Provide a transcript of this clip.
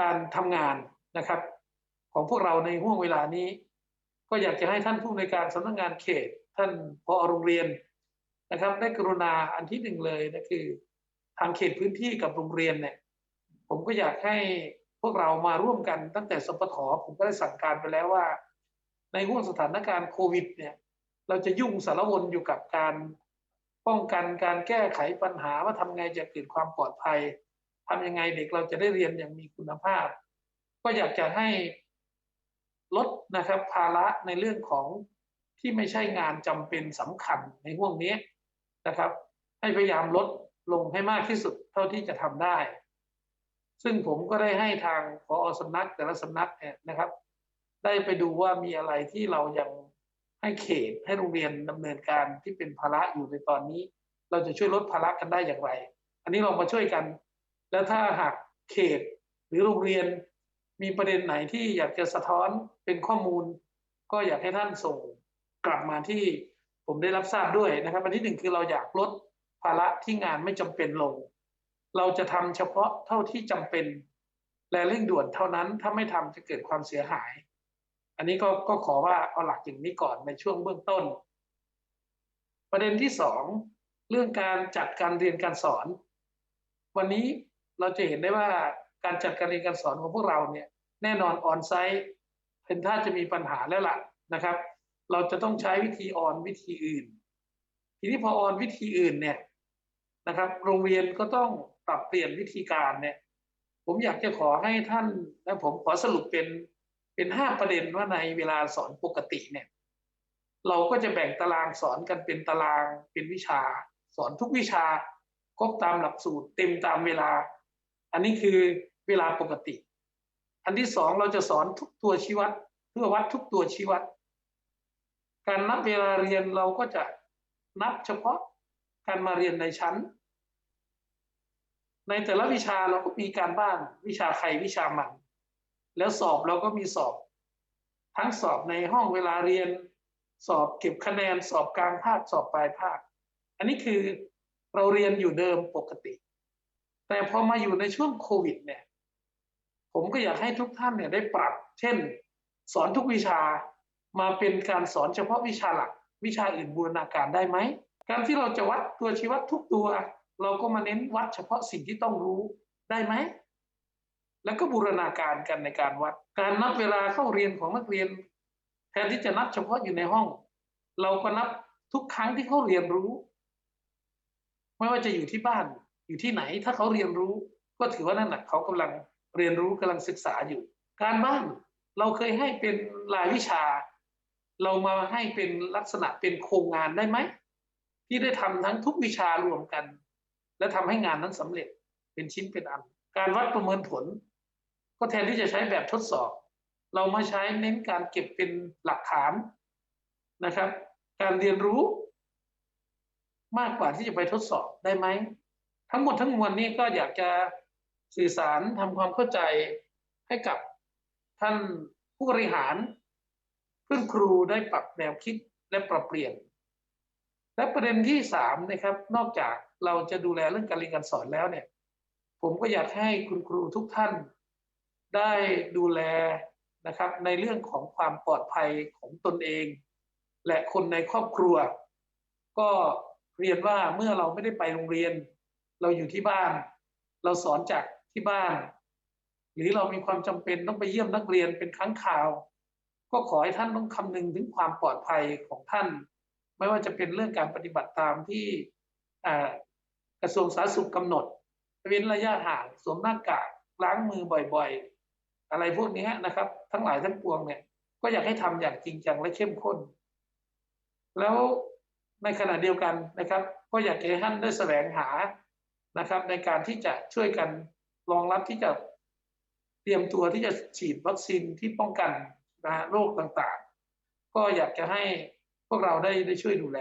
การทำงานนะครับ ของพวกเราในห่วงเวลานี้ ก็อยากจะให้ท่านผู้ในการสำนักงงานเขต ท่านพอโรงเรียนนะครับได้กรุณาอันที่หนึ่งเลยนะคือ ทางเขตพื้นที่กับโรงเรียนเนี่ยผมก็อยากให้พวกเรามาร่วมกันตั้งแต่สปทผมก็ได้สั่งการไปแล้วว่า ในห่วงสถานการณ์โควิดเนี่ยเราจะยุ่งสารวนอยู่กับการป้องกันการแก้ไขปัญหาว่าทำไงจะเกิดความปลอดภัย ทำยังไงเด็กเราจะได้เรียนอย่างมีคุณภาพ ก็อยากจะให้ลดนะครับภาระในเรื่องของที่ไม่ใช่งานจำเป็นสำคัญในห่วงนี้นะครับ ให้พยายามลดลงให้มากที่สุดเท่าที่จะทำได้ ซึ่งผมก็ได้ให้ทางพอสำนักแต่ละสำนักเนี่ยนะครับ ได้ไปดูว่ามีอะไรที่เรายังให้เขตให้โรงเรียนดำเนินการที่เป็นภาระอยู่ในตอนนี้ เราจะช่วยลดภาระกันได้อย่างไร อันนี้เรามาช่วยกัน แล้วถ้าหากเขตหรือโรงเรียนมีประเด็นไหนที่อยากจะสะท้อนเป็นข้อมูล ก็อยากให้ท่านส่งกลับมาที่ผมได้รับทราบด้วยนะครับอันที่หนึ่งคือเราอยากลดภาระที่งานไม่จำเป็นลง เราจะทำเฉพาะเท่าที่จำเป็นและเร่งด่วนเท่านั้นถ้าไม่ทำจะเกิดความเสียหาย อันนี้ก็ก็ขอว่าเอาหลักอย่างนี้ก่อนในช่วงเบื้องต้น ประเด็นที่สองเรื่องการจัดการเรียนการสอน วันนี้ เราจะเห็นได้ว่าการจัดการเรียนการสอนของพวกเราเนี่ยแน่นอนออนไซต์เป็นถ้าจะมีปัญหาแล้วล่ะนะครับ เราจะต้องใช้วิธีออนวิธีอื่น ทีนี้พอออนวิธีอื่นเนี่ยนะครับ โรงเรียนก็ต้องปรับเปลี่ยนวิธีการเนี่ย ผมอยากจะขอให้ท่านและผมขอสรุปเป็นเป็นห้าประเด็นว่าในเวลาสอนปกติเนี่ย เราก็จะแบ่งตารางสอนกันเป็นตารางเป็นวิชา สอนทุกวิชาครบตามหลักสูตรเต็มตามเวลา อันนี้คือเวลาปกติ อันที่สองเราจะสอนทุกตัวชี้วัดเพื่อวัดทุกตัวชี้วัดการนับเวลาเรียนเราก็จะนับเฉพาะการมาเรียนในชั้น ในแต่ละวิชาเราก็มีการบ้านวิชาใครวิชามัน แล้วสอบเราก็มีสอบ ทั้งสอบในห้องเวลาเรียน สอบเก็บคะแนนสอบกลางภาคสอบปลายภาค อันนี้คือเราเรียนอยู่เดิมปกติ แต่พอมาอยู่ในช่วงโควิดเนี่ย ผมก็อยากให้ทุกท่านเนี่ยได้ปรับ เช่น สอนทุกวิชามาเป็นการสอนเฉพาะวิชาหลัก วิชาอื่นบูรณาการได้ไหม การที่เราจะวัดตัวชีวัดทุกตัว เราก็มาเน้นวัดเฉพาะสิ่งที่ต้องรู้ได้ไหม แล้วก็บูรณาการกันในการวัด การนับเวลาเข้าเรียนของนักเรียน แทนที่จะนับเฉพาะอยู่ในห้อง เราก็นับทุกครั้งที่เขาเรียนรู้ ไม่ว่าจะอยู่ที่บ้าน อยู่ที่ไหน ถ้าเขาเรียนรู้ ก็ถือว่านั่นแหละเขากำลังเรียนรู้กำลังศึกษาอยู่ การบ้านเราเคยให้เป็นรายวิชา เรามาให้เป็นลักษณะเป็นโครงงานได้ไหมที่ได้ทำทั้งทุกวิชารวมกัน และทำให้งานนั้นสำเร็จเป็นชิ้นเป็นอัน การวัดประเมินผล ก็แทนที่จะใช้แบบทดสอบ เรามาใช้เน้นการเก็บเป็นหลักฐานนะครับ การเรียนรู้มากกว่าที่จะไปทดสอบได้ไหม ทั้งหมดทั้งมวลนี้ก็อยากจะสื่อสารทำความเข้าใจให้กับท่านผู้บริหารเพื่อนครูได้ปรับแนวคิดและปรับเปลี่ยน และประเด็นที่สามนะครับ นอกจากเราจะดูแลเรื่องการเรียนการสอนแล้วเนี่ย ผมก็อยากให้คุณครูทุกท่านได้ดูแลนะครับในเรื่องของความปลอดภัยของตนเอง และคนในครอบครัว ก็เรียนว่าเมื่อเราไม่ได้ไปโรงเรียน เราอยู่ที่บ้าน เราสอนจากที่บ้าน หรือเรามีความจำเป็นต้องไปเยี่ยมนักเรียนเป็นครั้งคราว ก็ขอให้ท่านต้องคำนึงถึงความปลอดภัยของท่าน ไม่ว่าจะเป็นเรื่องการปฏิบัติตามที่กระทรวงสาธารณสุขกำหนดเว้นระยะห่างสวมหน้ากากล้างมือบ่อยๆ อะไรพวกนี้นะครับ ทั้งหลายทั้งปวงเนี่ย ก็อยากให้ทำอย่างจริงจังและเข้มข้น แล้วในขณะเดียวกันนะครับ ก็อยากให้ท่านได้แสวงหา นะครับ ในการที่จะช่วยกันรองรับที่จะเตรียมตัวที่จะฉีดวัคซีนที่ป้องกันนะโรคต่างๆ ก็อยากจะให้พวกเราได้ได้ช่วยดูแล